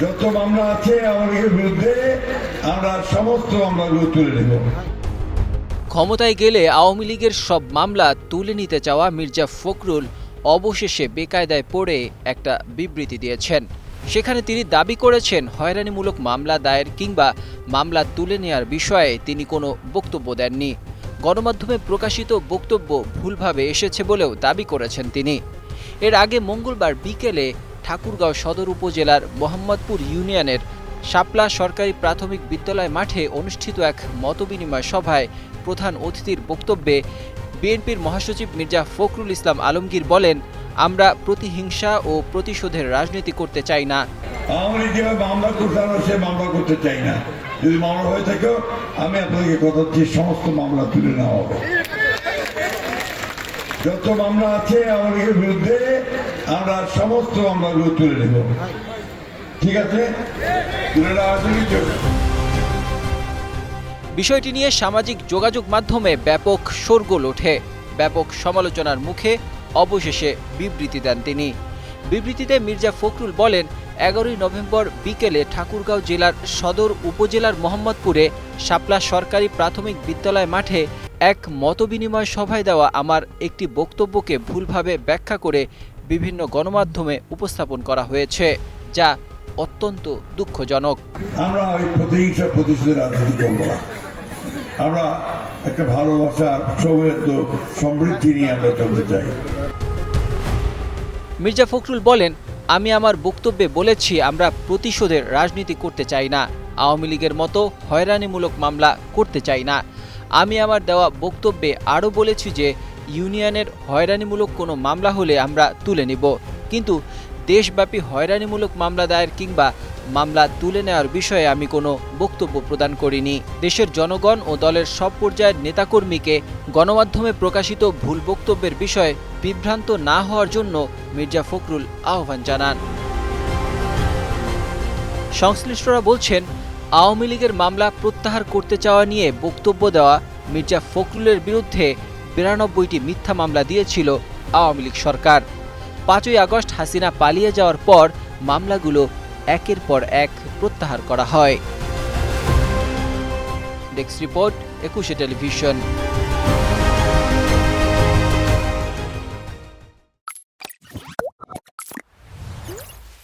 যত মামলা আছে আমাদের বিরুদ্ধে আমরা সমস্ত মামলাগুলো তুলে নেব। ক্ষমতায় গেলে আওয়ামী লীগের সব মামলা তুলে নিতে চাওয়া মির্জা ফখরুল অবশেষে বেকায়দায় পড়ে একটা বিবৃতি দিয়েছেন। সেখানে তিনি দাবি করেছেন, হয়রানিমূলক মামলা দায়ের কিংবা মামলা তুলে নেওয়ার বিষয়ে তিনি কোনো বক্তব্য দেননি। গণমাধ্যমে প্রকাশিত বক্তব্য ভুলভাবে এসেছে বলেও দাবি করেছেন তিনি। এর আগে মঙ্গলবার বিকেলে ঠাকুরগাঁও সদর উপজেলার মোহাম্মদপুর ইউনিয়নের শাপলা সরকারি প্রাথমিক বিদ্যালয় মাঠে অনুষ্ঠিত এক মতবিনিময় সভায় প্রধান অতিথির বক্তব্যে বিএনপির মহাসচিব মির্জা ফখরুল ইসলাম আলমগীর বলেন, আমরা প্রতিহিংসা ও প্রতিশোধের রাজনীতি করতে চাই না। যদি মামলা হয়ে থাকে, আমি আপনাদেরকে কথা দিচ্ছি, সমস্ত মামলা তুলে নেওয়া হবে। যত মামলা আছে লীগের বিরুদ্ধে আমরা সমস্ত মামলাগুলো তুলে নেব। ঠিক আছে? তুলে নেওয়া বিষয়টি নিয়ে সামাজিক যোগাযোগ মাধ্যমে ব্যাপক শোরগোল ওঠে। ব্যাপক সমালোচনার মুখে অবশেষে বিবৃতি দেন তিনি। বিবৃতিতে মির্জা ফখরুল বলেন, এগারোই নভেম্বর বিকেলে ঠাকুরগাঁও জেলার সদর উপজেলার মোহাম্মদপুরে শাপলা সরকারি প্রাথমিক বিদ্যালয় মাঠে এক মতবিনিময় সভায় দেওয়া আমার একটি বক্তব্যকে ভুলভাবে ব্যাখ্যা করে বিভিন্ন গণমাধ্যমে উপস্থাপন করা হয়েছে যা অত্যন্ত দুঃখজনক। আমরা ওই প্রতিহিংসা প্রতিশোধের রাজনীতি করব না। আমরা একটা ভালোবাসা সৌহার্দ্য সমৃদ্ধি নিয়ে আমরা চলতে চাই। মির্জা ফখরুল বলেন আমি আমার বক্তব্যে বলেছি আমরা প্রতিশোধের রাজনীতি করতে চাই না। আওয়ামী লীগের মতো হয়রানিমূলক মামলা করতে চাই না। আমি আমার দেওয়া বক্তব্যে আরও বলেছি যে ইউনিয়নের হয়রানিমূলক কোনো মামলা হলে আমরা তুলে নিব। কিন্তু দেশব্যাপী হয়রানিমূলক মামলা দায়ের কিংবা মামলা তুলে নেওয়ার বিষয়ে আমি কোনো বক্তব্য প্রদান করিনি। দেশের জনগণ ও দলের সব পর্যায়ের নেতাকর্মীকে গণমাধ্যমে প্রকাশিত ভুল বক্তব্যের বিষয়ে বিভ্রান্ত না হওয়ার জন্য মির্জা ফখরুল আহ্বান জানান। সংশ্লিষ্টরা বলছেন, আওয়ামী লীগের মামলা প্রত্যাহার করতে চাওয়া নিয়ে বক্তব্য দেওয়া মির্জা ফখরুলের বিরুদ্ধে বিরানব্বইটি মিথ্যা মামলা দিয়েছিল আওয়ামী লীগ সরকার। পাঁচই আগস্ট হাসিনা পালিয়ে যাওয়ার পর মামলাগুলো একের পর এক প্রত্যাহার করা হয়। Desk report, Ekushey television.